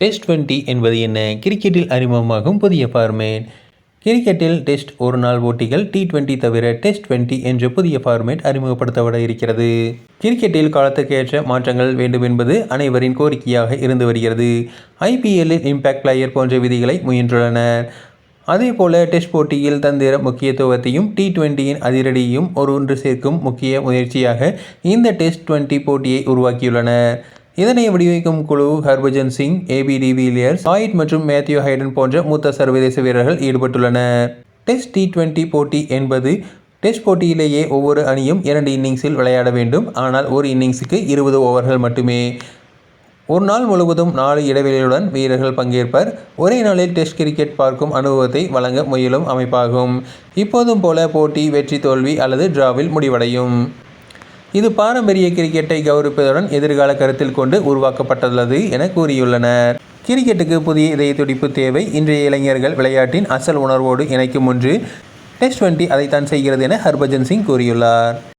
Test twenty என்பது என்ன? கிரிக்கெட்டில் அறிமுகமாகும் புதிய ஃபார்மேட் கிரிக்கெட்டில் டெஸ்ட் ஒரு நாள் போட்டிகள் டி டுவெண்ட்டி தவிர டெஸ்ட் டுவெண்ட்டி என்ற புதிய ஃபார்மேட் அறிமுகப்படுத்தப்பட இருக்கிறது. கிரிக்கெட்டில் காலத்துக்கேற்ற மாற்றங்கள் வேண்டும் என்பது அனைவரின் கோரிக்கையாக இருந்து வருகிறது. ஐபிஎல்லில் இம்பாக்ட் பிளேயர் போன்ற விதிகளை முயன்றுள்ளனர். அதேபோல டெஸ்ட் போட்டியில் தந்திர முக்கியத்துவத்தையும் டி டுவெண்ட்டியின் அதிரடியையும் ஒன்று சேர்க்கும் முக்கிய முயற்சியாக இந்த டெஸ்ட் டுவெண்ட்டி போட்டியை உருவாக்கியுள்ளனர். இதனை வடிவமைக்கும் குழு Harbhajan Singh AB de Villiers ஆயிட் மற்றும் மேத்யூ ஹைடன் போன்ற மூத்த சர்வதேச வீரர்கள் ஈடுபட்டுள்ளனர். டெஸ்ட் டி டுவெண்ட்டி போட்டி என்பது டெஸ்ட் போட்டியிலேயே ஒவ்வொரு அணியும் இரண்டு இன்னிங்ஸில் விளையாட வேண்டும். ஆனால் ஒரு இன்னிங்ஸுக்கு இருபது ஓவர்கள் மட்டுமே. ஒரு நாள் முழுவதும் நாலு இடைவெளியுடன் வீரர்கள் பங்கேற்பர். ஒரே நாளில் டெஸ்ட் கிரிக்கெட் பார்க்கும் அனுபவத்தை வழங்க முயலும் அமைப்பாகும். இப்போதும் போல போட்டி வெற்றி தோல்வி அல்லது டிராவில் முடிவடையும். இது பாரம்பரிய கிரிக்கெட்டை கௌரவிப்பதுடன் எதிர்கால கருத்தில் கொண்டு உருவாக்கப்பட்டுள்ளது என கூறியுள்ளனர். கிரிக்கெட்டுக்கு புதிய இதய துடிப்பு தேவை. இன்றைய இளைஞர்கள் விளையாட்டின் அசல் உணர்வோடு இணைக்கும் ஒன்று. டெஸ்ட் டுவெண்ட்டி அதைத்தான் செய்கிறது என ஹர்பஜன் சிங் கூறியுள்ளார்.